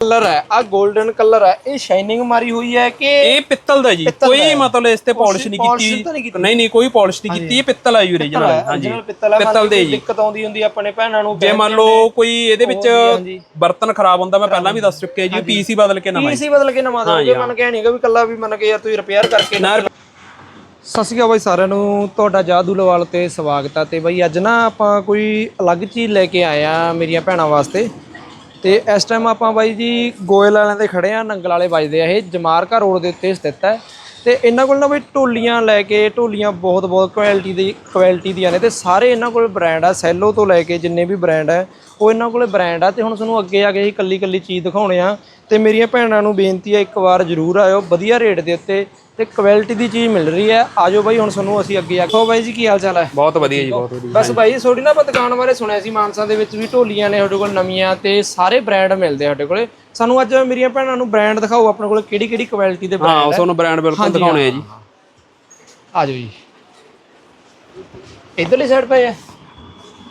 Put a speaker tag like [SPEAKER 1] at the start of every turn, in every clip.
[SPEAKER 1] Colour ਹੈ ਆ golden colour ਹੈ ਇਹ ਸ਼ਾਈਨਿੰਗ ਮਾਰੀ ਹੋਈ ਹੈ ਕਿ
[SPEAKER 2] ਇਹ ਪਿੱਤਲ ਦਾ ਜੀ ਕੋਈ। ਮਤਲਬ ਇਸ ਤੇ ਪਾਲਿਸ਼ ਨਹੀਂ ਕੀਤੀ? ਨਹੀਂ ਨਹੀਂ ਕੋਈ ਪਾਲਿਸ਼ ਨਹੀਂ ਕੀਤੀ ਇਹ ਪਿੱਤਲ ਆ ਜੀ origignal ਹਾਂਜੀ।
[SPEAKER 1] ਪਿੱਤਲ
[SPEAKER 2] ਦੇ ਜੀ।
[SPEAKER 1] ਦਿੱਕਤ ਆਉਂਦੀ ਹੁੰਦੀ ਆਪਣੇ ਭੈਣਾਂ ਨੂੰ
[SPEAKER 2] ਜੇ ਮੰਨ ਲਓ ਕੋਈ ਇਹਦੇ ਵਿੱਚ। ਬਰਤਨ ਖਰਾਬ ਹੁੰਦਾ ਮੈਂ ਪਹਿਲਾਂ ਵੀ ਦੱਸ ਚੁੱਕਿਆ ਜੀ ਪੀਸੀ ਬਦਲ ਕੇ ਨਵਾਂ
[SPEAKER 1] ਪੀਸੀ ਬਦਲ ਕੇ ਨਵਾਂ ਦੋਗੇ ਮਨ ਕੇ ਨਹੀਂਗਾ ਵੀ ਕੱਲਾ ਵੀ ਮੰਨ ਕੇ ਯਾਰ ਤੁਸੀਂ ਰਿਪੇਅਰ ਕਰਕੇ ਸਤਿ ਸ਼੍ਰੀ ਅਕਾਲ ਬਾਈ ਸਾਰਿਆਂ ਨੂੰ ਤੁਹਾਡਾ ਜਾਦੂਲਵਾਲ ਤੇ ਸਵਾਗਤ ਹੈ ਤੇ ਬਾਈ ਅੱਜ ਨਾ ਆਪਾਂ ਕੋਈ ਅਲੱਗ ਚੀਜ਼ ਲੈ ਕੇ ਆਏ ਆ ਮੇਰੀਆਂ ਭੈਣਾਂ ਵਾਸਤੇ। ਤੇ ਇਸ ਟਾਈਮ ਆਪਾਂ ਬਾਈ ਜੀ ਗੋਇਲ ਵਾਲਿਆਂ ਦੇ ਖੜੇ ਆ ਨੰਗਲ ਵਾਲੇ ਵੱਜਦੇ ਆ ਇਹ, ਜਮਾਰਕਾ ਰੋਡ ਦੇ ਉੱਤੇ ਸਥਿਤ ਹੈ। ਤੇ ਇਹਨਾਂ ਕੋਲ ਨਾ ਬਈ ਢੋਲੀਆਂ ਲੈ ਕੇ ਢੋਲੀਆਂ ਬਹੁਤ ਬਹੁਤ ਕੁਆਲਿਟੀ ਦੀ ਕੁਆਲਿਟੀ ਦੀਆਂ ਨੇ ਤੇ ਸਾਰੇ ਇਹਨਾਂ ਕੋਲ ਬ੍ਰਾਂਡ ਆ ਸੈਲੋ ਤੋਂ ਲੈ ਕੇ ਜਿੰਨੇ ਵੀ ਬ੍ਰਾਂਡ ਹੈ ਉਹ ਇਹਨਾਂ ਕੋਲ ਬ੍ਰਾਂਡ ਆ ਤੇ ਹੁਣ ਤੁਹਾਨੂੰ ਅੱਗੇ ਆ ਕੇ ਹੀ ਕੱਲੀ ਕੱਲੀ ਚੀਜ਼ ਦਿਖਾਉਣੇ ਆ। ਤੇ ਮੇਰੀਆਂ ਭੈਣਾਂ ਨੂੰ ਬੇਨਤੀ ਆ, ਇੱਕ ਵਾਰ ਜ਼ਰੂਰ ਆਇਓ, ਵਧੀਆ ਰੇਟ ਦੇ ਉੱਤੇ ਤੇ ਕੁਆਲਿਟੀ ਦੀ ਚੀਜ਼ ਮਿਲ ਰਹੀ ਹੈ। ਆਜੋ ਬਾਈ ਹੁਣ ਤੁਹਾਨੂੰ ਅਸੀਂ ਅੱਗੇ ਆਖੋ ਬਾਈ ਜੀ ਕੀ ਹਾਲ ਚਾਲ ਹੈ?
[SPEAKER 2] ਬਹੁਤ ਵਧੀਆ ਜੀ ਬਹੁਤ ਵਧੀਆ।
[SPEAKER 1] ਬਸ ਬਾਈ ਤੁਹਾਡੀ ਨਾ ਆਪਾਂ ਦੁਕਾਨ ਬਾਰੇ ਸੁਣਿਆ ਸੀ ਮਾਨਸਾ ਦੇ ਵਿੱਚ ਵੀ ਢੋਲੀਆਂ ਨੇ ਤੁਹਾਡੇ ਕੋਲ ਨਵੀਆਂ ਤੇ ਸਾਰੇ ਬ੍ਰਾਂਡ ਮਿਲਦੇ ਆ ਤੁਹਾਡੇ ਕੋਲੇ। ਸਾਨੂੰ ਅੱਜ ਮੇਰੀਆਂ ਭੈਣਾਂ ਨੂੰ ਬ੍ਰਾਂਡ ਦਿਖਾਓ ਆਪਣੇ ਕੋਲ ਕਿਹੜੀ ਕਿਹੜੀ ਕੁਆਲਿਟੀ ਦੇ
[SPEAKER 2] ਹਾਂ
[SPEAKER 1] ਬ੍ਰਾਂਡ
[SPEAKER 2] ਤੁਹਾਨੂੰ ਬ੍ਰਾਂਡ ਬਿਲਕੁਲ ਦਿਖਾਉਣੇ ਆ ਜੀ।
[SPEAKER 1] ਆਜੋ ਜੀ। ਇਧਰਲੀ ਸਾਈਡ ਪਏ ਆ।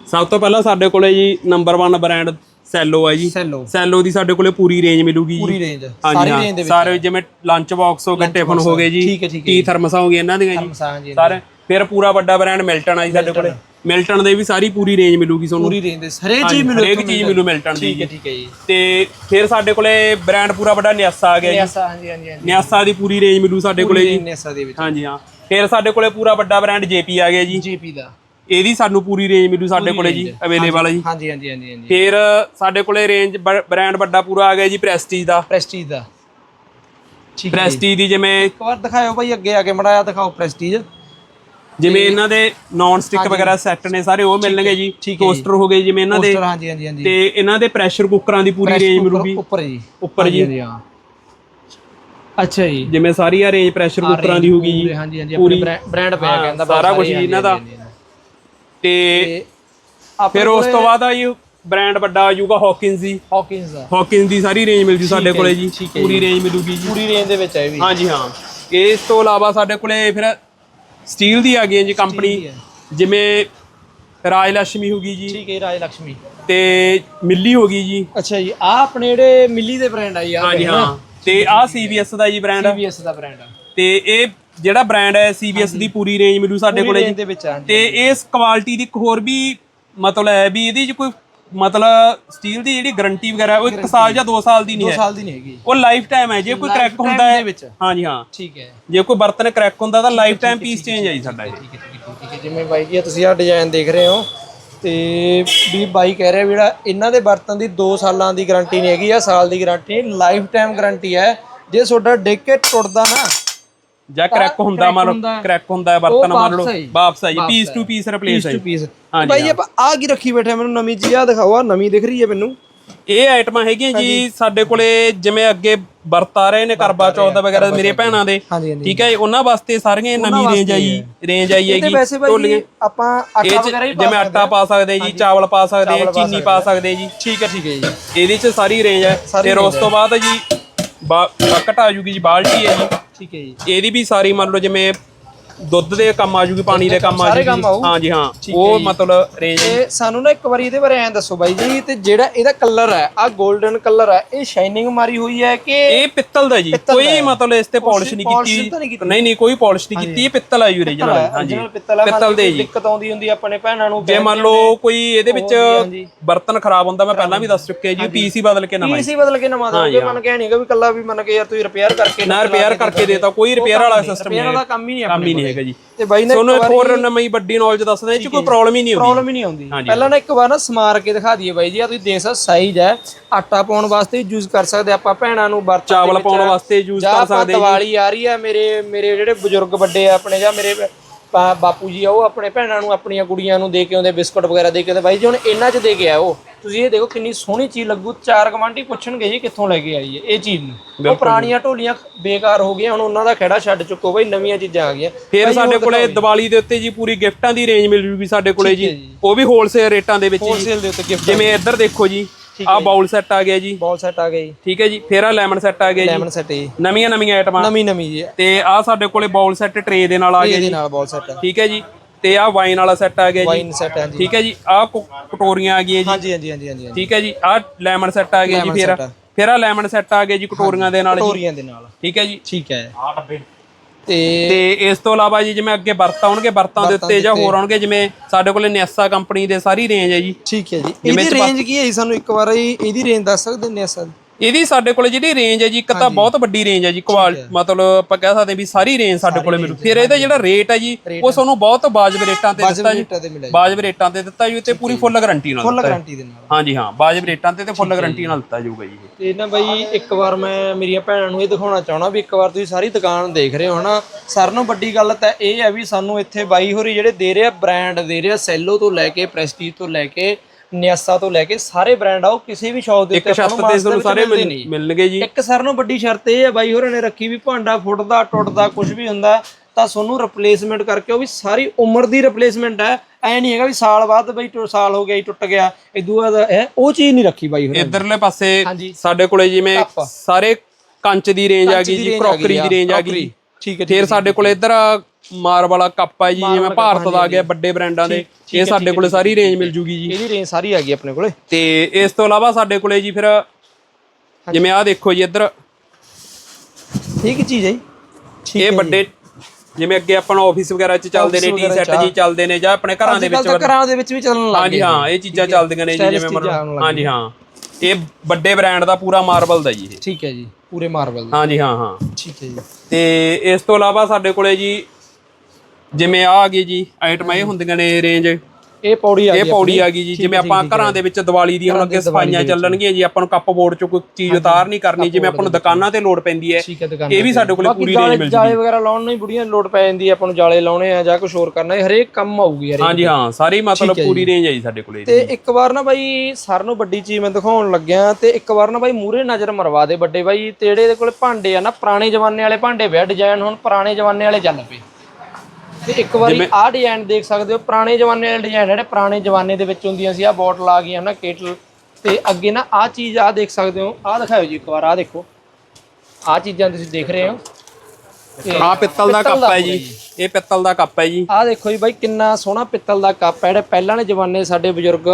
[SPEAKER 2] ਸਭ ਤੋਂ ਪਹਿਲਾਂ ਸਾਡੇ ਕੋਲੇ ਜੀ ਨੰਬਰ 1 ਬ੍ਰਾਂਡ ਸੈਲੋ ਹੈ ਜੀ।
[SPEAKER 1] ਸੈਲੋ।
[SPEAKER 2] ਸੈਲੋ ਦੀ ਸਾਡੇ ਕੋਲੇ ਪੂਰੀ ਰੇਂਜ ਮਿਲੂਗੀ ਜੀ।
[SPEAKER 1] ਪੂਰੀ ਰੇਂਜ
[SPEAKER 2] ਹਾਂਜੀ
[SPEAKER 1] ਸਾਰੀ
[SPEAKER 2] ਹਾਂ
[SPEAKER 1] ਦੇ ਵਿੱਚ
[SPEAKER 2] ਸਾਰੇ ਜਿਵੇਂ ਲੰਚ ਬਾਕਸ ਹੋ ਗਏ ਟਿਫਨ ਹੋ ਗਏ ਜੀ।
[SPEAKER 1] ਠੀਕ ਹੈ, ਠੀਕ ਹੈ
[SPEAKER 2] ਟੀ ਥਰਮਸਾਂ ਹੋ ਗਈਆਂ ਇਹਨਾਂ ਦੀਆਂ ਜੀ। ਸਾਰੇ। ਫਿਰ ਪੂਰਾ ਵੱਡਾ ਬ੍ਰਾਂਡ ਮਿਲਟਨ ਆ ਜੀ ਸਾਡੇ ਕੋਲੇ। ਮਿਲਟਨ ਦੇ ਵੀ ਸਾਰੀ ਪੂਰੀ ਰੇਂਜ ਮਿਲੂਗੀ ਤੁਹਾਨੂੰ।
[SPEAKER 1] ਪੂਰੀ ਰੇਂਜ ਦੇ। ਹਰੇਕ ਚੀਜ਼ ਮਿਲੂ
[SPEAKER 2] ਹਰੇਕ ਚੀਜ਼ ਮਿਲੂ ਮਿਲਟਨ ਦੀ
[SPEAKER 1] ਠੀਕ ਹੈ ਠੀਕ ਹੈ ਜੀ।
[SPEAKER 2] ਤੇ ਫਿਰ ਸਾਡੇ ਕੋਲੇ ਬ੍ਰਾਂਡ ਪੂਰਾ ਵੱਡਾ ਨਿਆਸਾ ਆ ਗਿਆ ਜੀ।
[SPEAKER 1] ਨਿਆਸਾ ਹਾਂਜੀ ਹਾਂਜੀ ਹਾਂਜੀ।
[SPEAKER 2] ਨਿਆਸਾ ਦੀ ਪੂਰੀ ਰੇਂਜ ਮਿਲੂ ਸਾਡੇ ਕੋਲੇ ਜੀ।
[SPEAKER 1] ਨਿਆਸਾ ਦੇ ਵਿੱਚ।
[SPEAKER 2] ਹਾਂਜੀ ਹਾਂ। ਫਿਰ ਸਾਡੇ ਕੋਲੇ ਪੂਰਾ ਵੱਡਾ ਬ੍ਰਾਂਡ ਜੇਪੀ ਆ ਗਿਆ ਜੀ।
[SPEAKER 1] ਜੀਪੀ ਦਾ।
[SPEAKER 2] ਇਹਦੀ ਸਾਨੂੰ ਪੂਰੀ ਰੇਂਜ ਮਿਲੂ ਸਾਡੇ ਕੋਲੇ ਜੀ ਅਵੇਲੇਬਲ ਹੈ ਜੀ।
[SPEAKER 1] ਹਾਂਜੀ ਹਾਂਜੀ ਹਾਂਜੀ ਹਾਂਜੀ।
[SPEAKER 2] ਫਿਰ ਸਾਡੇ ਕੋਲੇ ਰੇਂਜ ਬ੍ਰਾਂਡ ਵੱਡਾ ਪੂਰਾ ਆ ਗਿਆ ਜੀ ਪ੍ਰੈਸਟੀਜ ਦਾ।
[SPEAKER 1] ਪ੍ਰੈਸਟੀਜ ਦਾ। ਠੀਕ ਹੈ
[SPEAKER 2] ਪ੍ਰੈਸਟੀਜ ਦੀ ਜਿਵੇਂ
[SPEAKER 1] ਇੱਕ ਵਾਰ ਦਿਖਾਓ ਭਾਈ ਅੱਗੇ ਆ ਕੇ ਮੜਾਇਆ ਦਿਖਾਓ ਪ੍ਰੈਸਟੀਜ
[SPEAKER 2] ਜਿਵੇਂ ਇਹਨਾਂ ਦੇ ਨਾਨ ਸਟਿਕ ਵਗੈਰਾ ਸੈੱਟ ਨੇ ਸਾਰੇ ਉਹ ਮਿਲਣਗੇ ਜੀ।
[SPEAKER 1] ਠੀਕ ਹੈ
[SPEAKER 2] ਗਏ ਜਿਵੇਂ ਇਹਨਾਂ ਦੇ।
[SPEAKER 1] ਹਾਂਜੀ ਹਾਂਜੀ ਹਾਂਜੀ।
[SPEAKER 2] ਤੇ ਇਹਨਾਂ ਦੇ ਪ੍ਰੈਸ਼ਰ ਕੁੱਕਰਾਂ ਦੀ ਪੂਰੀ ਰੇਂਜ ਮਿਲੂਗੀ।
[SPEAKER 1] ਉੱਪਰ ਜੀ।
[SPEAKER 2] ਉੱਪਰ ਜੀ।
[SPEAKER 1] ਹਾਂ। ਅੱਛਾ ਜੀ।
[SPEAKER 2] ਜਿਵੇਂ ਸਾਰੀ ਆ ਰੇਂਜ ਪ੍ਰੈਸ਼ਰ ਕੁੱਕਰਾਂ ਦੀ ਹੋਗੀ ਜੀ।
[SPEAKER 1] ਹਾਂਜੀ ਹਾਂਜੀ ਆਪਣੇ ਬ੍ਰਾਂਡ ਪਿਆ ਕਹਿੰਦਾ
[SPEAKER 2] ਸਾਰਾ ਕੁਝ ਜੀ ਇਹਨਾਂ ਦਾ। ਤੇ ਫਿਰ ਉਸ ਤੋਂ ਬਾਅਦ ਆ ਜੀ ਬ੍ਰਾਂਡ ਵੱਡਾ ਆ ਜਾਊਗਾ ਹੌਕਿੰਸ ਦੀ।
[SPEAKER 1] ਹੌਕਿੰਸ ਦਾ।
[SPEAKER 2] ਹੌਕਿੰਸ ਦੀ ਸਾਰੀ ਰੇਂਜ ਮਿਲ ਜੂ ਸਾਡੇ ਕੋਲੇ ਜੀ ਪੂਰੀ ਰੇਂਜ ਮਿਲੂਗੀ ਜੀ।
[SPEAKER 1] ਪੂਰੀ ਰੇਂਜ ਦੇ ਵਿੱਚ ਹੈ ਵੀ।
[SPEAKER 2] ਹਾਂਜੀ ਹਾਂ। ਇਸ ਤੋਂ ਇਲਾਵਾ ਸਾਡੇ ਕੋਲੇ ਫਿਰ ਸਟੀਲ ਦੀ ਆ ਗਈ ਜੀ ਕੰਪਨੀ ਜਿਵੇਂ ਰਾਜ ਲక్ష్ਮੀ ਹੋਗੀ ਜੀ।
[SPEAKER 1] ਠੀਕ ਹੈ ਰਾਜ ਲక్ష్ਮੀ
[SPEAKER 2] ਤੇ ਮਿੱਲੀ ਹੋਗੀ ਜੀ।
[SPEAKER 1] ਅੱਛਾ ਜੀ ਆ ਆਪਣੇ ਜਿਹੜੇ ਮਿੱਲੀ ਦੇ ਬ੍ਰਾਂਡ ਆ ਜੀ
[SPEAKER 2] ਹਾਂਜੀ ਹਾਂ। ਤੇ ਆ ਸੀਬੀਐਸ ਦਾ ਜੀ ਬ੍ਰਾਂਡ
[SPEAKER 1] ਸੀਬੀਐਸ ਦਾ ਬ੍ਰਾਂਡ
[SPEAKER 2] ਤੇ ਇਹ ਜਿਹੜਾ ਬ੍ਰਾਂਡ ਹੈ ਸੀਬੀਐਸ ਦੀ ਪੂਰੀ ਰੇਂਜ ਮਿਲੂ ਸਾਡੇ ਕੋਲੇ ਜੀ
[SPEAKER 1] ਦੇ ਵਿੱਚ ਆ
[SPEAKER 2] ਤੇ ਇਸ ਕੁਆਲਿਟੀ ਦੀ ਇੱਕ ਹੋਰ ਵੀ ਮਤਲਬ ਹੈ ਵੀ ਇਹਦੀ ਚ ਕੋਈ ਮਤਲਬ ਸਟੀਲ ਦੀ ਜਿਹੜੀ ਗਾਰੰਟੀ ਵਗੈਰਾ ਉਹ 1 ਸਾਲ ਜਾਂ 2 ਸਾਲ ਦੀ ਨਹੀਂ
[SPEAKER 1] 2
[SPEAKER 2] ਹੈ।
[SPEAKER 1] ਸਾਲ ਦੀ ਨਹੀਂ ਹੈਗੀ।
[SPEAKER 2] ਉਹ ਲਾਈਫ ਟਾਈਮ ਹੈ ਜੇ ਕੋਈ ਕਰੈਕ ਹੁੰਦਾ ਹੈ
[SPEAKER 1] ਦੇ ਵਿੱਚ।
[SPEAKER 2] ਹਾਂਜੀ ਹਾਂ।
[SPEAKER 1] ਠੀਕ ਹੈ।
[SPEAKER 2] ਜੇ ਕੋਈ ਬਰਤਨ ਕਰੈਕ ਹੁੰਦਾ ਤਾਂ ਲਾਈਫ ਟਾਈਮ ਪੀਸ ਚੇਂਜ ਹੈ ਜੀ ਸਾਡਾ ਇਹ
[SPEAKER 1] ਠੀਕ ਹੈ ਠੀਕ ਹੈ ਠੀਕ ਹੈ। ਜਿਵੇਂ ਬਾਈ ਜੀ ਤੁਸੀਂ ਆ ਡਿਜ਼ਾਈਨ ਦੇਖ ਰਹੇ ਹੋ ਤੇ ਵੀ ਬਾਈ ਕਹਿ ਰਿਹਾ ਵੀ ਜਿਹੜਾ ਇਹਨਾਂ ਦੇ ਬਰਤਨ ਦੀ 2 ਸਾਲਾਂ ਦੀ ਗਾਰੰਟੀ ਨਹੀਂ ਹੈਗੀ ਆ ਸਾਲ ਦੀ ਗਾਰੰਟੀ ਲਾਈਫ ਟਾਈਮ ਗਾਰੰਟੀ ਹੈ। ਜੇ ਤੁਹਾਡਾ ਡਿੱਗ ਕੇ ਟੁੱਟਦਾ ਨਾ
[SPEAKER 2] ਜਾਂ ਕਰੈਕ ਹੁੰਦਾ ਮੰਨ ਲਓ। ਕਰੈਕ ਹੁੰਦਾ ਹੈ ਬਰਤਨ ਮੰਨ ਲਓ
[SPEAKER 1] ਵਾਪਸ ਜੀ।
[SPEAKER 2] ਵਾਪਸ ਪੀਸ। ਟੂ ਪੀਸ ਰਿਪਲੇਸ ਜੀ। ਹਾਂਜੀ,
[SPEAKER 1] ਬਾਈ ਜੀ ਆਪਾਂ ਆ ਕੀ ਰੱਖੀ ਬੈਠੇ ਆ? ਮੈਨੂੰ ਨਵੀਂ ਜੀ ਆ ਦਿਖਾਓ ਆ ਨਵੀਂ ਦਿਖ ਰਹੀ ਹੈ ਮੈਨੂੰ।
[SPEAKER 2] ਇਹ ਆਈਟਮਾਂ ਹੈਗੀਆਂ ਜੀ ਸਾਡੇ ਕੋਲੇ ਜਿਵੇਂ ਅੱਗੇ ਵਰਤ ਆ ਰਹੇ ਨੇ ਕਰਵਾ ਚੌਥ ਦਾ ਵਗੈਰਾ ਮੇਰੇ ਭੈਣਾਂ ਦੇ। ਠੀਕ ਹੈ ਉਹਨਾਂ ਵਾਸਤੇ ਸਾਰੀਆਂ ਨਵੀਂ ਰੇਂਜ ਆਈ ਰੇਂਜ ਆਈ ਹੈਗੀ
[SPEAKER 1] ਆਪਾਂ ਆਟਾ ਵਗੈਰਾ ਹੀ
[SPEAKER 2] ਜਿਵੇਂ ਆਟਾ ਪਾ ਸਕਦੇ ਜੀ ਚਾਵਲ ਪਾ ਸਕਦੇ ਆ ਚੀਨੀ ਪਾ ਸਕਦੇ ਜੀ।
[SPEAKER 1] ਠੀਕ ਹੈ ਠੀਕ ਹੈ ਜੀ।
[SPEAKER 2] ਇਹਦੇ ਚ ਸਾਰੀ ਰੇਂਜ ਹੈ ਫਿਰ ਉਸ ਤੋਂ ਬਾਅਦ ਜੀ ਬਕਟ ਆ ਜੂਗੀ ਜੀ ਬਾਲਟੀ ਹੈ ਜੀ।
[SPEAKER 1] ਠੀਕ ਹੈ ਜੀ।
[SPEAKER 2] ਇਹਦੀ ਵੀ ਸਾਰੀ ਮੰਨ ਲਓ ਜਿਵੇਂ ਦੁੱਧ ਦੇ ਕੰਮ ਆ ਜੂਗੀ ਪਾਣੀ ਦੇ ਕੰਮ ਆ
[SPEAKER 1] ਸਾਰੇ ਕੰਮ ਆਊ।
[SPEAKER 2] ਹਾਂਜੀ ਹਾਂ। ਉਹ ਮਤਲਬ ਰੇਂਜ
[SPEAKER 1] ਤੇ ਸਾਨੂੰ ਨਾ ਇੱਕ ਵਾਰੀ ਇਹਦੇ ਬਾਰੇ ਐਂ ਦੱਸੋ ਬਾਈ ਜੀ ਤੇ ਜਿਹੜਾ ਇਹਦਾ ਕਲਰ ਹੈ ਆ 골ਡਨ ਕਲਰ ਹੈ ਇਹ ਸ਼ਾਈਨਿੰਗ ਮਾਰੀ ਹੋਈ ਹੈ ਕਿ
[SPEAKER 2] ਇਹ ਪਿੱਤਲ ਦਾ ਜੀ। ਕੋਈ ਮਤਲਬ ਇਸ ਤੇ ਪਾਲਿਸ਼ ਨਹੀਂ
[SPEAKER 1] polish ਤਾਂ ਨਹੀਂ
[SPEAKER 2] ਕੀਤੀ? ਨਹੀਂ ਨਹੀਂ ਕੋਈ ਪਾਲਿਸ਼ ਨਹੀਂ ਕੀਤੀ। ਇਹ ਪਿੱਤਲ ਆ ਜੀ origignal ਹਾਂਜੀ।
[SPEAKER 1] original ਪਿੱਤਲ ਹੈ।
[SPEAKER 2] ਪਿੱਤਲ ਦੇ ਜੀ।
[SPEAKER 1] ਦਿੱਕਤ ਆਉਂਦੀ ਹੁੰਦੀ ਹੈ ਆਪਣੇ ਭੈਣਾਂ ਨੂੰ
[SPEAKER 2] ਜੇ ਮੰਨ ਲਓ ਕੋਈ ਇਹਦੇ ਵਿੱਚ। ਬਰਤਨ ਖਰਾਬ ਹੁੰਦਾ ਮੈਂ ਪਹਿਲਾਂ ਵੀ ਦੱਸ ਚੁੱਕਿਆ ਜੀ ਪੀਸੀ ਬਦਲ ਕੇ ਨਵਾਂ
[SPEAKER 1] ਪੀਸੀ ਬਦਲ ਕੇ ਨਵਾਂ ਦੋਗੇ ਮਨ ਕੇ ਨਹੀਂਗਾ ਵੀ ਕੱਲਾ ਵੀ ਮੰਨ ਕੇ ਯਾਰ ਤੁਸੀਂ ਰਿਪੇਅਰ ਕਰਕੇ
[SPEAKER 2] ਨਾ ਰਿਪੇਅਰ ਕਰਕੇ ਦੇਤਾ ਕੋਈ ਰਿਪੇਅਰ ਵਾਲਾ ਸਿਸਟਮ ਨਹੀਂ
[SPEAKER 1] ਰਿਪੇਅਰ ਵਾਲਾ ਕੰਮ ਹੀ ਨਹੀਂ
[SPEAKER 2] ਕੰਮ ਹੀ ਨਹੀਂ ਹੈਗਾ ਜੀ।
[SPEAKER 1] ਤੇ ਬਾਈ ਨੇ
[SPEAKER 2] ਤੁਹਾਨੂੰ ਇੱਕ ਹੋਰ ਨਵੀਂ ਵੱਡੀ ਨੌਲੇਜ ਦੱਸਦਾ ਇਹ ਚ ਕੋਈ ਪ੍ਰੋਬਲਮ ਹੀ ਨਹੀਂ ਹੁੰਦੀ।
[SPEAKER 1] ਪ੍ਰੋਬਲਮ ਹੀ ਨਹੀਂ ਆਉਂਦੀ ਪਹਿਲਾਂ ਨਾ ਇੱਕ ਵਾਰ ਨਾ ਸਮਾਰ ਕੇ ਦਿਖਾ ਦਈਏ ਬਾਈ ਜੀ ਆ ਤੁਸੀਂ ਦੇਖ ਸਕਦੇ ਸਾਈਜ਼ ਹੈ। ਆਟਾ ਪਾਉਣ ਵਾਸਤੇ ਯੂਜ਼ ਕਰ ਸਕਦੇ ਆਪਾਂ ਭੈਣਾਂ ਨੂੰ ਵਰਤ
[SPEAKER 2] ਚਾਵਲ ਪਾਉਣ ਵਾਸਤੇ ਯੂਜ਼
[SPEAKER 1] ਜਾਂ
[SPEAKER 2] ਕਰ ਸਕਦੇ
[SPEAKER 1] ਦੀਵਾਲੀ ਆ ਰਹੀ ਹੈ ਮੇਰੇ ਮੇਰੇ ਜਿਹੜੇ ਬਜ਼ੁਰਗ ਵੱਡੇ ਆ ਆਪਣੇ ਜਾਂ ਮੇਰੇ ਬਾਪੂ ਜੀ ਆ ਉਹ ਆਪਣੇ ਭੈਣਾਂ ਨੂੰ ਆਪਣੀਆਂ ਕੁੜੀਆਂ ਨੂੰ ਦੇ ਕੇ ਆਉਂਦੇ ਬਿਸਕੁਟ ਵਗੈਰਾ ਦੇ ਕੇ ਆਉਂਦੇ। ਬਾਈ ਜੀ ਹੁਣ ਇਹਨਾਂ 'ਚ ਦੇ ਕੇ ਆਓ ਤੁਸੀਂ ਇਹ ਦੇਖੋ ਕਿੰਨੀ ਸੋਹਣੀ ਚੀਜ਼ ਲੱਗੂ। ਚਾਰ ਕਮਾਂਡੀ ਪੁੱਛਣਗੇ ਜੀ ਕਿੱਥੋਂ ਲੈ ਕੇ ਆਈ ਹੈ ਇਹ ਚੀਜ਼ ਨੂੰ। ਉਹ ਪੁਰਾਣੀਆਂ ਢੋਲੀਆਂ ਬੇਕਾਰ ਹੋ ਗਈਆਂ ਹੁਣ ਉਹਨਾਂ ਦਾ ਖੇੜਾ ਛੱਡ ਚੁੱਕੋ ਬਾਈ ਨਵੀਆਂ ਚੀਜ਼ਾਂ ਆ ਗਈਆਂ।
[SPEAKER 2] ਫਿਰ ਸਾਡੇ ਕੋਲੇ ਦੀਵਾਲੀ ਦੇ ਉੱਤੇ ਜੀ ਪੂਰੀ ਗਿਫਟਾਂ ਦੀ ਰੇਂਜ ਮਿਲ ਜੂਗੀ ਸਾਡੇ ਕੋਲੇ ਜੀ। ਉਹ ਵੀ ਹੋਲਸੇਲ ਰੇਟਾਂ ਦੇ ਵਿੱਚ ਜੀ।
[SPEAKER 1] ਹੋਲਸੇਲ ਦੇ ਉੱਤੇ ਗਿਫਟ
[SPEAKER 2] ਜਿਵੇਂ ਇੱਧਰ ਦੇਖੋ ਜੀ ਆਹ ਬਾਉਲ ਸੈੱਟ ਆ ਗਿਆ ਜੀ।
[SPEAKER 1] ਬਾਲ ਸੈੱਟ ਆ ਗਈ।
[SPEAKER 2] ਠੀਕ ਹੈ ਜੀ ਫਿਰ ਆ ਲੈਮਨ ਸੈੱਟ ਆ ਗਿਆ ਜੀ।
[SPEAKER 1] ਲੈਮਨ ਸੈੱਟ ਜੀ।
[SPEAKER 2] ਨਵੀਆਂ ਨਵੀਆਂ ਆਈਟਮਾਂ
[SPEAKER 1] ਨਵੀਂ ਨਵੀਂ ਜੀ।
[SPEAKER 2] ਤੇ ਆ ਸਾਡੇ ਕੋਲੇ ਬਾਉਲ ਸੈੱਟ ਟਰੇ ਦੇ ਨਾਲ ਆ ਗਿਆ
[SPEAKER 1] ਇਹਦੇ
[SPEAKER 2] ਜੀ।
[SPEAKER 1] ਨਾਲ ਬਾਲ ਸੈੱਟ
[SPEAKER 2] ਠੀਕ ਹੈ ਜੀ। ਤੇ ਆ ਵਾਈਨ ਵਾਲਾ ਸੈੱਟ ਆ ਗਿਆ ਜੀ।
[SPEAKER 1] ਵਾਈਨ ਸੈੱਟ ਹੈ ਜੀ।
[SPEAKER 2] ਠੀਕ ਹੈ ਜੀ ਆ ਕਟੋਰੀਆਂ ਆ ਗਈਆਂ ਜੀ।
[SPEAKER 1] ਹਾਂਜੀ ਹਾਂਜੀ ਹਾਂਜੀ ਹਾਂਜੀ। ਹਾਂਜੀ
[SPEAKER 2] ਠੀਕ ਹੈ ਜੀ ਆ ਲੈਮਨ ਸੈੱਟ ਆ ਗਿਆ ਜੀ ਫਿਰ।
[SPEAKER 1] set ਆ।
[SPEAKER 2] ਫਿਰ ਆ ਲੈਮਨ ਸੈੱਟ ਆ ਗਏ ਜੀ ਕਟੋਰੀਆਂ ਦੇ ਨਾਲ ਜੀ।
[SPEAKER 1] ਕਟੋਰੀਆਂ ਦੇ ਨਾਲ।
[SPEAKER 2] ਠੀਕ ਹੈ ਜੀ।
[SPEAKER 1] ਠੀਕ ਹੈ।
[SPEAKER 3] ਆ ਡੱਬੇ।
[SPEAKER 1] ਤੇ
[SPEAKER 2] ਤੇ ਇਸ ਤੋਂ ਇਲਾਵਾ ਜੀ ਜਿਵੇਂ ਅੱਗੇ ਵਰਤ ਆਉਣਗੇ ਵਰਤਾਂ ਦੇ ਉੱਤੇ ਜਾਂ ਹੋਰ ਆਉਣਗੇ ਜਿਵੇਂ ਸਾਡੇ ਕੋਲੇ ਨੈਸਾ ਕੰਪਨੀ ਦੇ ਸਾਰੀ ਰੇਂਜ ਹੈ ਜੀ।
[SPEAKER 1] ਠੀਕ ਹੈ ਜੀ। ਇਹਦੀ ਰੇਂਜ ਕੀ ਹੈ ਜੀ? ਸਾਨੂੰ ਇੱਕ ਵਾਰ ਇਹਦੀ ਰੇਂਜ ਦੱਸ ਸਕਦੇ ਨੇ ਅਸਾਂ
[SPEAKER 2] ਇਹਦੀ ਸਾਡੇ ਕੋਲੇ ਜਿਹੜੀ ਰੇਂਜ ਹੈ ਜੀ ਇੱਕ ਤਾਂ ਬਹੁਤ ਵੱਡੀ ਰੇਂਜ ਹੈ ਜੀ ਕੁਆਲ ਮਤਲਬ ਆਪਾਂ ਕਹਿ ਸਕਦੇ ਹਾਂ ਵੀ ਸਾਰੀ ਰੇਂਜ ਸਾਡੇ ਕੋਲੇ ਮਿਲੂ। ਫਿਰ ਇਹਦਾ ਜਿਹੜਾ ਰੇਟ ਹੈ ਜੀ ਉਹ ਤੁਹਾਨੂੰ ਬਹੁਤ ਵਾਜਬ ਰੇਟਾਂ ਤੇ ਦਿੱਤਾ ਜੀ। ਵਾਜਬ ਰੇਟਾਂ ਤੇ ਦਿੱਤਾ ਜੀ ਤੇ ਪੂਰੀ ਫੁੱਲ ਗਾਰੰਟੀ ਨਾਲ
[SPEAKER 1] ਫੁੱਲ ਗਾਰੰਟੀ ਦੇ ਨਾਲ।
[SPEAKER 2] ਹਾਂਜੀ ਹਾਂ ਵਾਜਬ ਰੇਟਾਂ ਤੇ ਤੇ ਫੁੱਲ ਗਾਰੰਟੀ ਨਾਲ ਦਿੱਤਾ ਜਾਊਗਾ ਜੀ।
[SPEAKER 1] ਤੇ ਨਾ ਬਾਈ ਇੱਕ ਵਾਰ ਮੈਂ ਮੇਰੀਆਂ ਭੈਣਾਂ ਨੂੰ ਇਹ ਦਿਖਾਉਣਾ ਚਾਹਣਾ ਵੀ ਇੱਕ ਵਾਰ ਤੁਸੀਂ ਸਾਰੀ ਦੁਕਾਨ ਦੇਖ ਰਹੇ ਹੋ ਹਨਾ। ਸਾਰਿਆਂ ਨੂੰ ਵੱਡੀ ਗੱਲ ਤਾਂ ਇਹ ਹੈ ਵੀ ਸਾਨੂੰ ਇੱਥੇ ਬਾਈ ਹੋਰੀ ਜਿਹੜੇ ਦੇ ਰਹੇ ਆ ਬ੍ਰਾਂਡ ਦੇ ਰਹੇ ਆ ਸੈਲੋ ਤੋਂ ਲੈ ਕੇ ਪ੍ਰੈਸਟੀਜ ਤੋਂ ਲੈ ਕੇ ਨਿਆਸਾ ਤੋਂ ਲੈ ਕੇ ਸਾਰੇ ਬ੍ਰਾਂਡ ਆ ਉਹ ਕਿਸੇ ਵੀ ਸ਼ਾਪ ਦੇ ਉੱਤੇ
[SPEAKER 2] ਇੱਕ ਛੱਤ ਤੇ ਤੁਹਾਨੂੰ ਸਾਰੇ। ਮਿਲਣਗੇ ਜੀ।
[SPEAKER 1] ਇੱਕ ਸਰ ਨੂੰ ਵੱਡੀ ਸ਼ਰਤ ਇਹ ਹੈ ਬਾਈ ਹੋਰਾਂ ਨੇ ਰੱਖੀ ਵੀ ਭਾਂਡਾ ਫੁੱਟਦਾ ਟੁੱਟਦਾ ਕੁਝ ਵੀ ਹੁੰਦਾ ਤਾਂ ਤੁਹਾਨੂੰ ਰਿਪਲੇਸਮੈਂਟ ਕਰਕੇ ਉਹ ਵੀ ਸਾਰੀ ਉਮਰ ਦੀ ਰਿਪਲੇਸਮੈਂਟ ਹੈ ਐ ਨਹੀਂ ਹੈਗਾ ਵੀ ਸਾਲ ਬਾਅਦ ਬਈ ਸਾਲ ਹੋ ਗਿਆ ਜੀ ਟੁੱਟ ਗਿਆ ਇਦੂ ਬਾਅਦ ਹੈ ਉਹ ਚੀਜ਼ ਨਹੀਂ ਰੱਖੀ ਬਾਈ ਹੋਰਾਂ
[SPEAKER 2] ਇਧਰਲੇ ਪਾਸੇ। ਸਾਡੇ ਕੋਲੇ ਜਿਵੇਂ ਸਾਰੇ ਕੰਚ ਦੀ ਰੇਂਜ ਆ ਗਈ ਜੀ ਕਰੋਕਰੀ ਦੀ ਰੇਂਜ ਆ ਗਈ।
[SPEAKER 1] ਠੀਕ ਹੈ
[SPEAKER 2] ਫਿਰ ਸਾਡੇ ਕੋਲੇ ਇਧਰ ਮਾਰ ਵਾਲਾ ਕੱਪ ਆ ਜੀ ਜਿਵੇਂ ਭਾਰਤ ਦਾ ਆ ਗਿਆ ਵੱਡੇ ਬ੍ਰਾਂਡਾਂ ਦੇ ਇਹ ਸਾਡੇ ਕੋਲੇ ਸਾਰੀ ਰੇਂਜ ਮਿਲ ਜੂਗੀ ਜੀ।
[SPEAKER 1] ਇਹਦੀ ਰੇਂਜ ਸਾਰੀ ਆ ਗਈ ਆਪਣੇ ਕੋਲੇ?
[SPEAKER 2] ਤੇ ਇਸ ਤੋਂ ਇਲਾਵਾ ਸਾਡੇ ਕੋਲੇ ਜੀ ਫਿਰ ਜਿਵੇਂ ਆਹ ਦੇਖੋ ਜੀ ਇੱਧਰ।
[SPEAKER 1] ਠੀਕ ਚੀਜ਼ ਹੈ ਜੀ।
[SPEAKER 2] ਇਹ ਵੱਡੇ ਜਿਵੇਂ ਅੱਗੇ ਆਪਣਾ ਆਫਿਸ ਵਗੈਰਾ 'ਚ ਚੱਲਦੇ ਨੇ ਟੀ ਸੈੱਟ ਜੀ ਚੱਲਦੇ ਨੇ ਜਾਂ ਆਪਣੇ ਘਰਾਂ ਦੇ ਵਿੱਚ
[SPEAKER 1] ਘਰਾਂ ਦੇ ਵਿੱਚ ਵੀ ਚੱਲਣ ਲੱਗ
[SPEAKER 2] ਹਾਂਜੀ
[SPEAKER 1] ਗਏ
[SPEAKER 2] ਹਾਂ ਇਹ ਚੀਜ਼ਾਂ ਚੱਲਦੀਆਂ ਨੇ ਜੀ ਜਿਵੇਂ ਮਤਲਬ ਹਾਂਜੀ ਹਾਂ। ਇਹ ਵੱਡੇ ਬ੍ਰਾਂਡ ਦਾ ਪੂਰਾ ਮਾਰਬਲ ਦਾ ਜੀ ਇਹ।
[SPEAKER 1] ਠੀਕ ਹੈ ਜੀ ਪੂਰੇ ਮਾਰਬਲ
[SPEAKER 2] ਹਾਂਜੀ ਹਾਂ ਹਾਂ।
[SPEAKER 1] ਠੀਕ ਹੈ ਜੀ।
[SPEAKER 2] ਤੇ ਇਸ ਤੋਂ ਇਲਾਵਾ ਸਾਡੇ ਕੋਲੇ ਜੀ ਜਿਵੇਂ ਆ ਆ ਗਈ ਜੀ ਆਈਟਮਾਂ ਇਹ ਹੁੰਦੀਆਂ ਨੇ ਰੇਂਜ
[SPEAKER 1] ਇਹ ਪੌੜੀ ਆ
[SPEAKER 2] ਇਹ
[SPEAKER 1] ਗਈ
[SPEAKER 2] ਪੌੜੀ ਆ ਗਈ ਜੀ ਜਿਵੇਂ ਆਪਾਂ ਘਰਾਂ ਦੇ ਵਿੱਚ ਦੀਵਾਲੀ ਦੀ ਹੁਣ ਅੱਗੇ ਸਫਾਈਆਂ ਚੱਲਣਗੀਆਂ ਜੀ ਆਪਾਂ ਨੂੰ ਕੱਪ ਬੋਰਡ ਚੋਂ ਕੋਈ ਚੀਜ਼ ਉਤਾਰ ਨਹੀਂ ਕਰਨੀ ਜਿਵੇਂ ਆਪਾਂ ਨੂੰ ਦੁਕਾਨਾਂ ਤੇ ਲੋੜ ਪੈਂਦੀ ਹੈ। ਇਹ ਵੀ ਸਾਡੇ ਕੋਲੇ ਪੂਰੀ ਰੇਂਜ ਮਿਲ
[SPEAKER 1] ਜਾਲੇ ਵਗੈਰਾ ਲਾਉਣ ਨੂੰ ਹੀ ਬੁੜੀਆਂ ਲੋਡ ਪੈ ਜਾਂਦੀ ਹੈ ਆਪਾਂ ਨੂੰ ਜਾਲੇ ਲਾਉਣੇ ਆ ਜਾਂ ਕੁਝ ਹੋਰ ਕਰਨਾ ਹੈ ਹਰੇਕ ਕੰਮ ਆਊਗੀ ਇਹ।
[SPEAKER 2] ਹਾਂਜੀ ਹਾਂ ਸਾਰੀ ਮਤਲਬ ਪੂਰੀ ਰੇਂਜ ਹੈ ਜੀ ਸਾਡੇ ਕੋਲੇ
[SPEAKER 1] ਤੇ ਇੱਕ ਵਾਰ ਨਾ ਬਾਈ ਸਰ ਨੂੰ ਵੱਡੀ ਚੀਜ਼ ਮੈਂ ਦਿਖਾਉਣ ਲੱਗਿਆ ਤੇ ਇੱਕ ਵਾਰ ਨਾ ਬਾਈ ਮੂਰੇ ਨਜ਼ਰ ਮਰਵਾ ਦੇ ਵੱਡੇ ਬਾਈ ਤੇ ਜਿਹੜੇ ਇਹਦੇ ਕੋਲੇ ਭਾਂਡੇ ਆ ਨਾ ਪੁਰਾਣੇ ਜ਼ਮਾਨੇ ਵਾਲੇ ਭਾਂਡੇ ਪਿਆ ਡਿਜ਼ਾਈਨ ਹੁਣ ਪੁਰਾਣੇ ਜ਼ਮਾਨੇ ਵਾਲੇ ਚੱਲ ਪਏ। ਤੇ ਇੱਕ ਵਾਰੀ ਆਹ ਡਿਜ਼ਾਈਨ ਦੇਖ ਸਕਦੇ ਹੋ ਪੁਰਾਣੇ ਜ਼ਮਾਨੇ ਵਾਲੇ ਡਿਜ਼ਾਈਨ ਜਿਹੜੇ ਪੁਰਾਣੇ ਜ਼ਮਾਨੇ ਦੇ ਵਿੱਚ ਹੁੰਦੀਆਂ ਸੀ ਆਹ ਬੋਟਲ ਆ ਗਈਆਂ ਨਾ ਕੇਟਲ। ਤੇ ਅੱਗੇ ਨਾ ਆਹ ਚੀਜ਼ ਆਹ ਦੇਖ ਸਕਦੇ ਹੋ ਆਹ ਦਿਖਾਓ ਜੀ ਇੱਕ ਵਾਰ ਆਹ ਦੇਖੋ। ਆਹ ਚੀਜ਼ਾਂ ਤੁਸੀਂ ਦੇਖ ਰਹੇ ਹੋ।
[SPEAKER 2] ਆ ਪਿੱਤਲ ਦਾ ਕੱਪ ਹੈ ਜੀ। ਇਹ ਪਿੱਤਲ ਦਾ ਕੱਪ ਹੈ ਜੀ।
[SPEAKER 1] ਆਹ ਦੇਖੋ ਜੀ ਬਾਈ ਕਿੰਨਾ ਸੋਹਣਾ ਪਿੱਤਲ ਦਾ ਕੱਪ ਹੈ। ਜਿਹੜੇ ਪਹਿਲਾਂ ਦੇ ਜ਼ਮਾਨੇ ਸਾਡੇ ਬਜ਼ੁਰਗ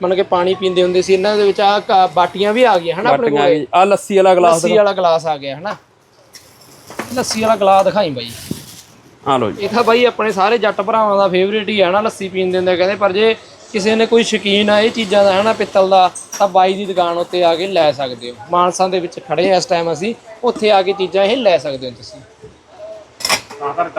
[SPEAKER 1] ਮੰਨ ਕੇ ਪਾਣੀ ਪੀਂਦੇ ਹੁੰਦੇ ਸੀ ਇਹਨਾਂ ਦੇ ਵਿੱਚ ਆ ਬਾਟੀਆਂ ਵੀ ਆ ਗਈਆਂ ਹਨਾ ਆਪਣੇ ਕੋਲ?
[SPEAKER 2] ਆ ਲੱਸੀ ਵਾਲਾ ਗਲਾਸ
[SPEAKER 1] ਲੱਸੀ ਵਾਲਾ ਗਲਾਸ ਆ ਗਿਆ ਹਨਾ? ਲੱਸੀ ਵਾਲਾ ਗਲਾਸ ਦਿਖਾਈ ਬਾਈ।
[SPEAKER 2] ਆ ਲਓ ਜੀ।
[SPEAKER 1] ਇਹ ਤਾਂ ਬਾਈ ਆਪਣੇ ਸਾਰੇ ਜੱਟ ਭਰਾਵਾਂ ਦਾ ਫੇਵਰੇਟ ਹੀ ਹੈ ਨਾ ਲੱਸੀ ਪੀਣ ਦੇ ਹੁੰਦੇ ਕਹਿੰਦੇ ਪਰ ਜੇ ਕਿਸੇ ਨੇ ਕੋਈ ਸ਼ੌਕੀਨ ਆ ਇਹ ਚੀਜ਼ਾਂ ਦਾ ਹਨਾ ਪਿੱਤਲ ਦਾ ਤਾਂ ਬਾਈ ਦੀ ਦੁਕਾਨ ਉੱਤੇ ਆ ਕੇ ਲੈ ਸਕਦੇ ਹੋ। ਮਾਨਸਾ ਦੇ ਵਿੱਚ ਖੜੇ ਆ ਇਸ ਟਾਈਮ ਅਸੀਂ ਉੱਥੇ ਆ ਕੇ ਚੀਜ਼ਾਂ ਇਹ ਲੈ ਸਕਦੇ ਹੋ ਤੁਸੀਂ।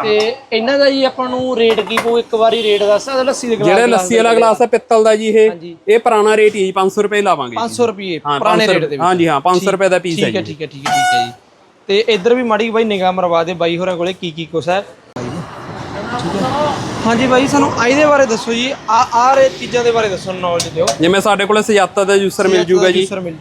[SPEAKER 1] ਤੇ ਇਹਨਾਂ ਦਾ ਜੀ ਆਪਾਂ ਨੂੰ ਰੇਟ ਕੀ ਪਊ? ਇੱਕ ਵਾਰੀ ਰੇਟ ਦੱਸ ਸਕਦਾ ਲੱਸੀ ਦੇ ਗਲਾਸ
[SPEAKER 2] ਜਿਹੜਾ ਲੱਸੀ ਵਾਲਾ ਗਲਾਸ ਹੈ ਪਿੱਤਲ ਦਾ ਜੀ ਇਹ। ਇਹ ਪੁਰਾਣਾ ਰੇਟ ਹੀ ਹੈ ਜੀ 500 ਰੁਪਏ ਲਾਵਾਂਗੇ ਜੀ।
[SPEAKER 1] 500 ਰੁਪਏ ਪੁਰਾਣੇ
[SPEAKER 2] 500
[SPEAKER 1] ਰੇਟ ਦੇ ਵਿੱਚ।
[SPEAKER 2] ਹਾਂਜੀ ਹਾਂ 500 ਰੁਪਏ ਦਾ ਪੀਸ ਹੈ
[SPEAKER 1] ਠੀਕ ਹੈ
[SPEAKER 2] ਜੀ।
[SPEAKER 1] ਠੀਕ ਹੈ ਠੀਕ ਹੈ ਠੀਕ ਹੈ ਜੀ। ਤੇ ਇੱਧਰ ਵੀ ਮਾੜੀ ਬਾਈ ਨਿਗਾਹ ਮਰਵਾ ਦੇ ਬਾਈ ਹੋਰਾਂ ਕੋਲੇ ਕੀ ਕੀ ਕੁਛ ਹੈ। ਠੀਕ ਹੈ। ਹਾਂਜੀ ਬਾਈ ਸਾਨੂੰ ਇਹਦੇ ਬਾਰੇ ਦੱਸੋ ਜੀ। ਆ ਆ ਰੇ ਚੀਜ਼ਾਂ ਦੇ ਬਾਰੇ ਦੱਸੋ ਨੌਲੇਜ ਦਿਓ।
[SPEAKER 2] ਜਿਵੇਂ ਸਾਡੇ ਕੋਲ ਸਜਾਤਾ ਦਾ ਜੂਸਰ ਮਿਲ ਜੂਗਾ ਜੀ।
[SPEAKER 1] ਮਿਲ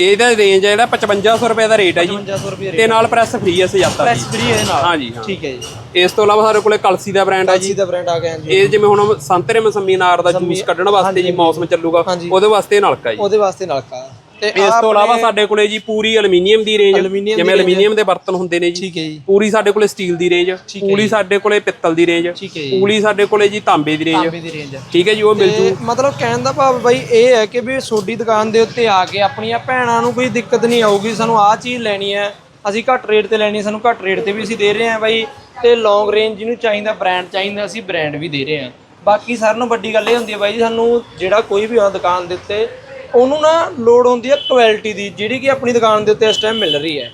[SPEAKER 2] ਇਹਦਾ ਰੇਂਜ ਹੈ ਜਿਹੜਾ 5500 ਰੁਪਏ ਦਾ ਰੇਟ ਹੈ ਜੀ।
[SPEAKER 1] 5500 ਰੁਪਏ
[SPEAKER 2] ਤੇ ਨਾਲ ਪ੍ਰੈਸ ਫ੍ਰੀ ਹੈ ਸਜਾਤਾ
[SPEAKER 1] ਪ੍ਰੈਸ ਫ੍ਰੀ ਇਹਦੇ ਨਾਲ।
[SPEAKER 2] ਹਾਂਜੀ ਹਾਂ।
[SPEAKER 1] ਠੀਕ ਹੈ ਜੀ।
[SPEAKER 2] ਇਸ ਤੋਂ ਇਲਾਵਾ ਸਾਡੇ ਕੋਲੇ ਕਲਸੀ ਦਾ ਬ੍ਰਾਂਡ ਹੈ ਜੀ।
[SPEAKER 1] ਦਾ ਬ੍ਰਾਂਡ ਆ ਗਿਆ ਜੀ।
[SPEAKER 2] ਇਹ ਜਿਵੇਂ ਹੁਣ ਸੰਤਰੇ ਮਸੰਮੀ ਨਾਰ ਦਾ ਜੂਸ ਕੱਢਣ ਵਾਸਤੇ ਜੀ ਮੌਸਮ ਚੱਲੂਗਾ। ਉਹਦੇ ਵਾਸਤੇ ਨਲਕਾ ਜੀ।
[SPEAKER 1] ਉਹਦੇ ਵਾਸਤੇ ਨਲਕਾ। ਤੇ
[SPEAKER 2] ਇਸ ਤੋਂ ਇਲਾਵਾ ਸਾਡੇ ਕੋਲੇ ਜੀ ਪੂਰੀ ਐਲੂਮੀਨੀਅਮ ਦੀ ਰੇਂਜ ਜਿਵੇਂ ਐਲੂਮੀਨੀਅਮ ਦੇ ਬਰਤਨ ਹੁੰਦੇ ਨੇ ਜੀ ਪੂਰੀ ਸਾਡੇ ਕੋਲੇ ਸਟੀਲ ਦੀ ਰੇਂਜ ਪੂਰੀ ਸਾਡੇ ਕੋਲੇ ਪਿੱਤਲ ਦੀ ਰੇਂਜ ਪੂਰੀ ਸਾਡੇ ਕੋਲੇ ਜੀ ਤਾਂਬੇ ਦੀ ਰੇਂਜ ਠੀਕ ਹੈ ਜੀ ਉਹ ਮਿਲ ਜੂ।
[SPEAKER 1] ਮਤਲਬ ਕਹਿਣ ਦਾ ਭਾਵ ਬਾਈ ਇਹ ਹੈ ਕਿ ਵੀ ਸੋਡੀ ਦੁਕਾਨ ਦੇ ਉੱਤੇ ਆ ਕੇ ਆਪਣੀਆਂ ਭੈਣਾਂ ਨੂੰ ਕੋਈ ਦਿੱਕਤ ਨਹੀਂ ਆਊਗੀ ਸਾਨੂੰ ਆਹ ਚੀਜ਼ ਲੈਣੀ ਹੈ ਅਸੀਂ ਘੱਟ ਰੇਟ ਤੇ ਲੈਣੀ ਸਾਨੂੰ ਘੱਟ ਰੇਟ ਤੇ ਵੀ ਅਸੀਂ ਦੇ ਰਹੇ ਹਾਂ ਬਾਈ ਤੇ ਲੌਂਗ ਰੇਂਜ ਜਿਹਨੂੰ ਚਾਹੀਦਾ ਬ੍ਰਾਂਡ ਚਾਹੀਦਾ ਅਸੀਂ ਬ੍ਰਾਂਡ ਵੀ ਦੇ ਰਹੇ ਹਾਂ। ਬਾਕੀ ਸਾਰਿਆਂ ਨੂੰ ਵੱਡੀ ਗੱਲ ਇਹ ਹੁੰਦੀ ਹੈ ਬਾਈ ਜੀ ਸਾਨੂੰ ਜਿਹੜਾ ਕੋਈ ਵੀ ਆ ਦੁਕਾਨ ਦੇ ਉੱਤੇ ਉਹਨੂੰ ਨਾ ਲੋੜ ਹੁੰਦੀ ਹੈ ਕੁਆਲਿਟੀ ਦੀ ਜਿਹੜੀ ਕਿ ਆਪਣੀ ਦੁਕਾਨ ਦੇ ਉੱਤੇ ਇਸ ਟਾਈਮ ਮਿਲ ਰਹੀ ਹੈ।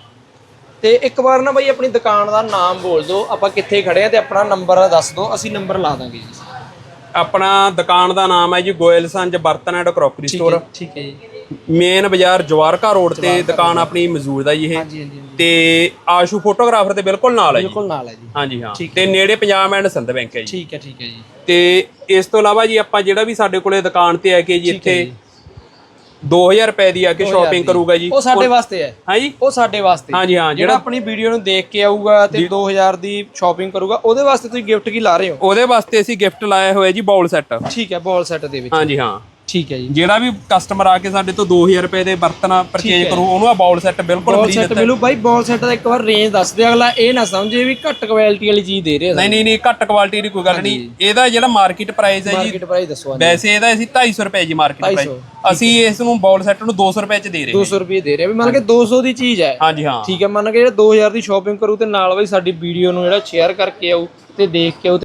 [SPEAKER 1] ਤੇ ਇੱਕ ਵਾਰ ਨਾ ਬਾਈ ਆਪਣੀ ਦੁਕਾਨ ਦਾ ਨਾਮ ਬੋਲ ਦਿਓ ਆਪਾਂ ਕਿੱਥੇ ਖੜੇ ਆ ਤੇ ਆਪਣਾ ਨੰਬਰ ਦੱਸ ਦਿਓ ਅਸੀਂ ਨੰਬਰ ਲਾ ਦਾਂਗੇ ਜੀ।
[SPEAKER 2] ਆਪਣਾ ਦੁਕਾਨ ਦਾ ਨਾਮ ਹੈ ਜੀ ਗੋਇਲ ਸੰਜ ਬਰਤਨ ਐਂਡ ਕਰੋਕਰੀ ਸਟੋਰ
[SPEAKER 1] ਠੀਕ ਹੈ ਜੀ।
[SPEAKER 2] ਮੇਨ ਬਾਜ਼ਾਰ ਜਵਾਰਕਾ ਰੋਡ ਤੇ ਦੁਕਾਨ ਆਪਣੀ ਮੌਜੂਦ ਹੈ ਜੀ ਇਹ। ਤੇ ਆਸ਼ੂ ਫੋਟੋਗ੍ਰਾਫਰ ਦੇ ਬਿਲਕੁਲ ਨਾਲ ਹੈ ਜੀ।
[SPEAKER 1] ਬਿਲਕੁਲ ਨਾਲ ਹੈ ਜੀ।
[SPEAKER 2] ਹਾਂਜੀ ਹਾਂ। ਤੇ ਨੇੜੇ ਪੰਜਾਬ ਐਂਡ ਸਿੰਧ ਬੈਂਕ ਹੈ ਜੀ।
[SPEAKER 1] ਠੀਕ ਹੈ ਠੀਕ ਹੈ ਜੀ।
[SPEAKER 2] ਤੇ ਇਸ ਤੋਂ ਇਲਾਵਾ ਜੀ ਆਪਾਂ ਜਿਹੜਾ ਵੀ ਸਾਡੇ ਕੋਲੇ ਦੁਕਾਨ ਤੇ ਆ ਕੇ ਜੀ ਇੱਥੇ 2000 ਰੁਪਏ ਦੀ ਆ ਕੇ ਸ਼ਾਪਿੰਗ ਕਰੂਗਾ ਜੀ।
[SPEAKER 1] ਉਹ ਸਾਡੇ ਵਾਸਤੇ ਹੈ।
[SPEAKER 2] ਹਾਂ ਜੀ।
[SPEAKER 1] ਉਹ ਸਾਡੇ ਵਾਸਤੇ।
[SPEAKER 2] ਹਾਂਜੀ ਹਾਂ
[SPEAKER 1] ਜਿਹੜਾ ਆਪਣੀ ਵੀਡੀਓ ਨੂੰ ਦੇਖ ਕੇ ਆਊਗਾ ਤੇ 2000 ਦੀ ਸ਼ਾਪਿੰਗ ਕਰੂਗਾ ਉਹਦੇ ਵਾਸਤੇ ਤੁਸੀਂ ਗਿਫਟ ਕੀ ਲਾ ਰਹੇ ਹੋ?
[SPEAKER 2] ਉਹਦੇ ਵਾਸਤੇ ਅਸੀਂ ਗਿਫਟ ਲਾਇਆ ਹੋਇਆ ਜੀ ਬਾਉਲ ਸੈੱਟ।
[SPEAKER 1] ਠੀਕ ਹੈ ਬਾਲ ਸੈੱਟ ਦੇ ਵਿੱਚ।
[SPEAKER 2] ਹਾਂਜੀ ਹਾਂ।
[SPEAKER 1] ਠੀਕ ਹੈ ਜੀ।
[SPEAKER 2] ਜਿਹੜਾ ਵੀ ਕਸਟਮਰ ਆ ਕੇ ਸਾਡੇ ਤੋਂ 2000 ਰੁਪਏ ਦੇ ਬਰਤਨ ਪਰਚੇਜ ਕਰੂ ਉਹਨੂੰ ਆ ਬਾਉਲ ਸੈੱਟ ਬਿਲਕੁਲ
[SPEAKER 1] ਬਾਲ
[SPEAKER 2] ਫ੍ਰੀ
[SPEAKER 1] ਸੈੱਟ ਮਿਲੂ ਬਾਈ ਬਾਲ ਸੈੱਟ ਦਾ ਇੱਕ ਵਾਰ ਰੇਂਜ ਦੱਸ ਦੇ ਅਗਲਾ ਇਹ ਨਾ ਸਮਝੇ ਵੀ ਘੱਟ ਕੁਆਲਿਟੀ ਵਾਲੀ ਚੀਜ਼ ਦੇ ਰਹੇ ਆ
[SPEAKER 2] ਨਹੀਂ ਨਹੀਂ ਨਹੀਂ ਘੱਟ ਕੁਆਲਿਟੀ ਦੀ ਕੋਈ ਗੱਲ ਨਹੀਂ। ਇਹਦਾ ਜਿਹੜਾ ਮਾਰਕੀਟ ਪ੍ਰਾਈਸ ਹੈ ਜੀ
[SPEAKER 1] ਮਾਰਕੀਟ ਪ੍ਰਾਈਸ ਦੱਸੋ ਅੱਜ
[SPEAKER 2] ਵੈਸੇ ਇਹਦਾ ਅਸੀਂ 250 ਰੁਪਏ ਜੀ ਮਾਰਕੀਟ ਪ੍ਰਾਈਸ ਅਸੀਂ ਇਸ ਨੂੰ ਬਾਉਲ ਸੈੱਟ ਨੂੰ 200 ਰੁਪਏ ਚ ਦੇ ਰਹੇ ਹਾਂ।
[SPEAKER 1] 200 ਰੁਪਏ ਦੇ ਰਹੇ ਆ ਵੀ ਮੰਨ ਕੇ 200 ਦੀ ਚੀਜ਼ ਹੈ।
[SPEAKER 2] ਹਾਂਜੀ ਹਾਂ।
[SPEAKER 1] ਠੀਕ ਹੈ ਮੰਨ ਕੇ ਜਿਹੜਾ 2000 ਦੀ ਸ਼ਾਪਿੰਗ ਕਰੂ ਤੇ ਨਾਲ ਬਾਈ ਸਾਡੀ ਵੀਡੀਓ ਨੂੰ ਜਿਹੜਾ ਸ਼ੇਅਰ ਕਰਕੇ ਆਊ ਤੇ ਦੇਖ ਕੇ ਆਊ